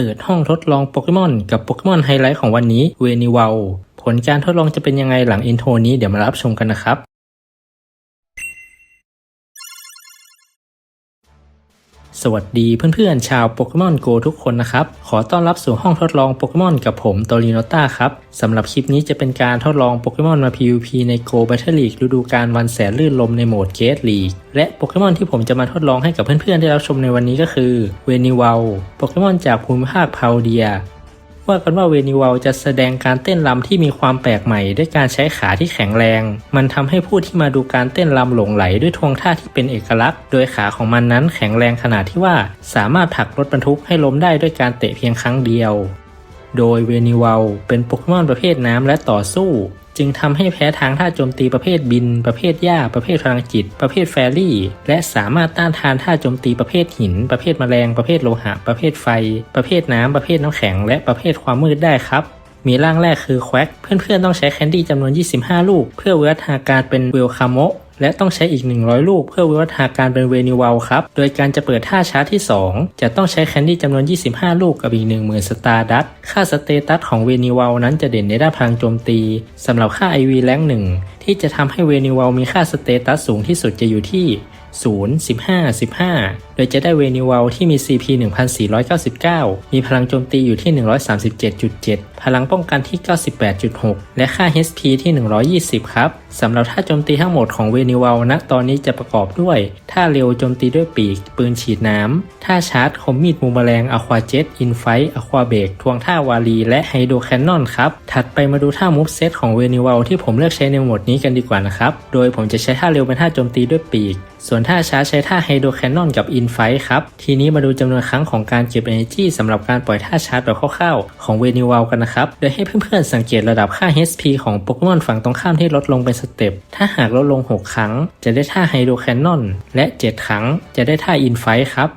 เปิดห้องทดลองโปเกมอนกับโปเกมอนไฮไลท์ของวันนี้เวนิว l ผลการทดลองจะเป็นยังไงหลังอินโทรนี้เดี๋ยวมารับชมกันนะครับ สวัสดีเพื่อนๆ ชาวโปเกมอนโกทุกคนนะครับ ขอต้อนรับสู่ห้องทดลองโปเกมอนกับผมโตริโนต้าครับ สำหรับคลิปนี้จะเป็นการทดลองโปเกมอนมา PVP ในโก Battle League ฤดูกาลวันแสนลื่นลมในโหมดเก t ลีกและโปเกมอนที่ผมจะมาทดลองให้กับเพื่อนๆ ได้รับชมในวันนี้ก็คือเวนิวัลโปเกมอนจากภูมิภาคพาวเดีย ว่ากันว่าเวนิวัลจะแสดงการเต้นรำที่มีความแปลกใหม่ ด้วยการใช้ขาที่แข็งแรง มันทำให้ผู้ที่มาดูการเต้นรำหลงไหลด้วยทวงท่าที่เป็นเอกลักษณ์ โดยขาของมันนั้นแข็งแรงขนาดที่ว่าสามารถผลักรถบรรทุกให้ล้มได้ด้วยการเตะเพียงครั้งเดียว โดยเวนิวัลเป็นโปเกมอนประเภทน้ำและต่อสู้ จึงทำให้แพ้ทางท่าโจมตีประเภทบิน ประเภทหญ้า ประเภทพลังจิต ประเภทแฟรี่ และสามารถต้านทานท่าโจมตีประเภทหิน ประเภทแมลง ประเภทโลหะ ประเภทไฟ ประเภทน้ำประเภทน้ำแข็ง และประเภทความมืดได้ครับมีร่างแรกคือแควกเพื่อนๆต้องใช้แคนดี้จำนวน 25 ลูก เพื่อวิวัฒนาการเป็นเวลคาโม และต้องใช้อีก 100 ลูกเพื่อวิวัฒนาการเป็นเวนิว l ครับ โดยการจะเปิดท่าชาร์จที่ 2 จะต้องใช้แคนดี้จำนวน 25 ลูกกับอีก 10,000 สตาร์ดัตค่าสเตตัสของเวนิว l นั้นจะเด่นในด้านพลังโจมตีสำหรับค่า IV แรงหนึ่งที่จะทำให้เวนิว l มีค่าสเตตัสสูงที่สุดจะอยู่ที่0 15 15 โดยจะได้เวนิว l ที่มี CP 1499 มีพลังโจมตีอยู่ที่ 137.7 พลังป้องกันที่ 98.6 และค่า HP ที่ 120 ครับสำหรับท่าโจมตีทั้งหมดของเวนิว l ณตอนนี้จะประกอบด้วยท่าเร็วโจมตีด้วยปีก ปืนฉีดน้ำท่าชาร์จคมมีดมูมแมลงอควาเจ็ตอินไฟอควาเบกทวงท่าวาลีและไฮโดรแคนนอนครับถัดไปมาดูท่ามูฟเซตของเวนิว l ที่ผมเลือกใช้ในโหมดนี้กันดีกว่านะครับ โดยผมจะใช้ท่าเร็วเป็นท่าโจมตีด้วยปีก ส่วนท่าช้าใช้ท่าไฮโดรแคนนอนกับอินไฟครับ ทีนี้มาดูจำนวนครั้งของการเก็บ Energy สำหรับการปล่อยท่าชาร์จแบบคร่าวๆของเวนิว l กันนะครับ โดยให้เพื่อนๆสังเกตระดับค่า HP ของโปเกมอนฝั่งตรงข้ามที่ลดลงเป็นสเต็ป ถ้าหากลดลง 6 ครั้ง จะได้ท่าไฮโดรแคนนอน และ 7 ครั้งจะได้ท่าอินไฟครับ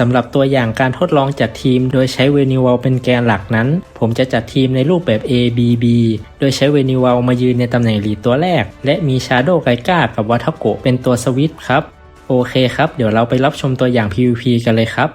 สำหรับตัวอย่างการทดลองจัดทีมโดยใช้เวนิว l เป็นแกนหลักนั้น ผมจะจัดทีมในรูปแบบ A B B โดยใช้เวนิว l มายืนในตำแหน่งหลีดตัวแรก และมีชาโดไกก้ากับวัทโกเป็นตัวสวิตช์ครับ โอเคครับ เดี๋ยวเราไปรับชมตัวอย่าง PVP กันเลยครับ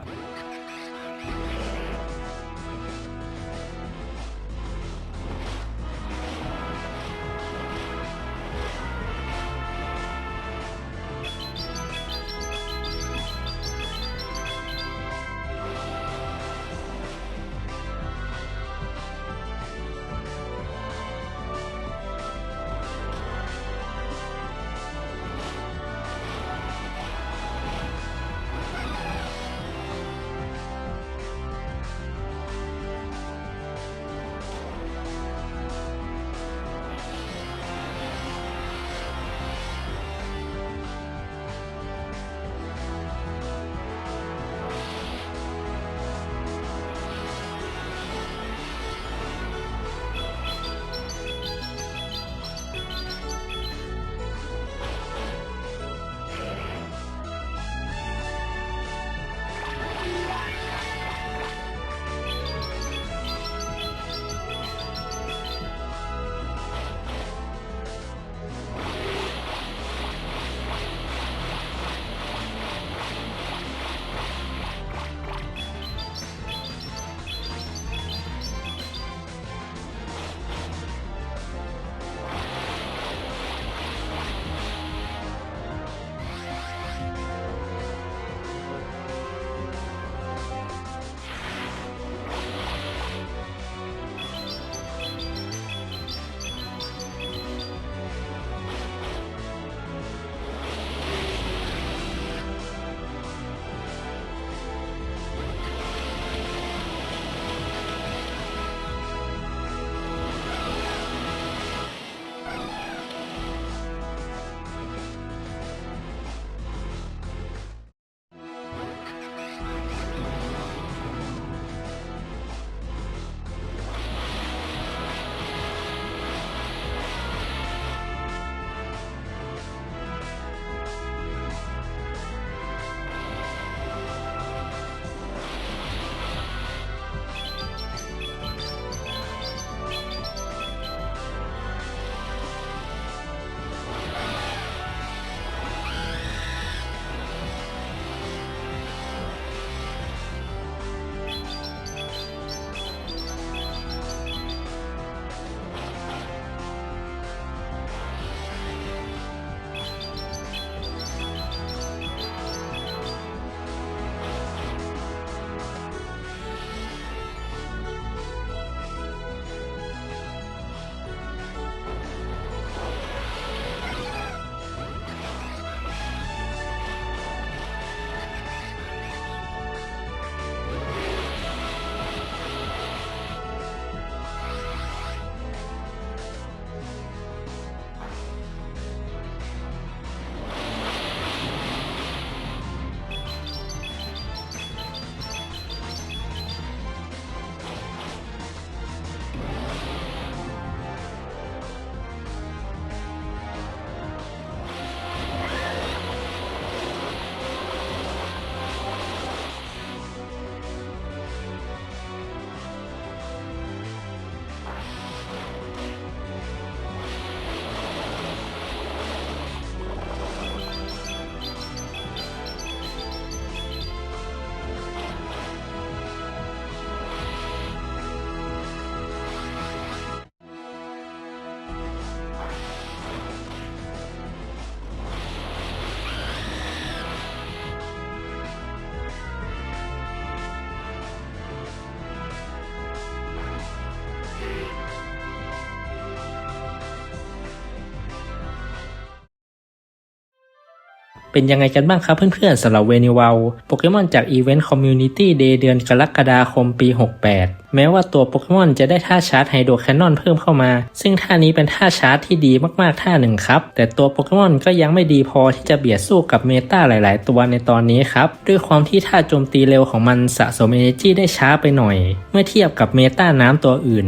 เป็นยังไงกันบ้างครับเพื่อนๆสำหรับเวนิว l โปเกมอนจากอีเวนต์คอมมูนิตี้เดย์เดือนกรกฎาคมปี 68 แม้ว่าตัวโปเกมอนจะได้ท่าชาร์จไฮโดรแคนนอนเพิ่มเข้ามา ซึ่งท่านี้เป็นท่าชาร์จที่ดีมากๆท่าหนึ่งครับ แต่ตัวโปเกมอนก็ยังไม่ดีพอที่จะเบียดสู้กับเมตาหลาย ๆ ตัวในตอนนี้ครับ ด้วยความที่ท่าโจมตีเร็วของมันสะสม Energy ได้ช้าไปหน่อย เมื่อเทียบกับเมตาน้ำตัวอื่น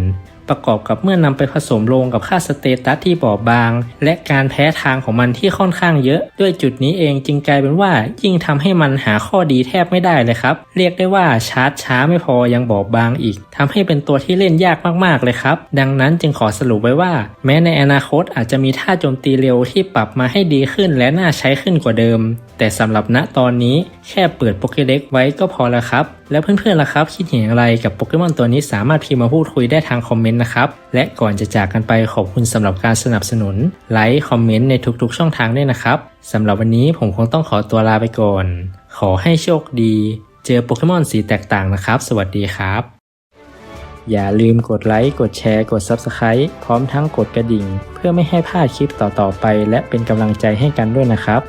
ประกอบกับเมื่อนำไปผสมลงกับค่าสเตตัสที่บอบบาง และการแพ้ทางของมันที่ค่อนข้างเยอะ ด้วยจุดนี้เองจึงกลายเป็นว่ายิ่งทำให้มันหาข้อดีแทบไม่ได้เลยครับ เรียกได้ว่าชาร์จช้าไม่พอยังบอบบางอีกทำให้เป็นตัวที่เล่นยากมากๆเลยครับ ดังนั้นจึงขอสรุปไว้ว่า แม้ในอนาคตอาจจะมีท่าโจมตีเร็วที่ปรับมาให้ดีขึ้นและน่าใช้ขึ้นกว่าเดิม แต่สำหรับณตอนนี้แค่เปิดโปเกเด็กไว้ก็พอแล้วครับ แล้วเพื่อนๆล่ะครับ คิดเห็นอย่างไรกับโปเกมอนตัวนี้สามารถพิมพ์มาพูดคุยได้ทางคอมเมนต์นะครับ และก่อนจะจากกันไปขอบคุณสำหรับการสนับสนุน ไลค์คอมเมนต์ในทุกๆช่องทางด้วยนะครับสำหรับวันนี้ผมคงต้องขอตัวลาไปก่อน ขอให้โชคดี เจอโปเกมอนสีแตกต่างนะครับ สวัสดีครับ อย่าลืมกดไลค์กดแชร์กด Subscribe พร้อมทั้งกดกระดิ่ง เพื่อไม่ให้พลาดคลิปต่อๆไป และเป็นกำลังใจให้กันด้วยนะครับ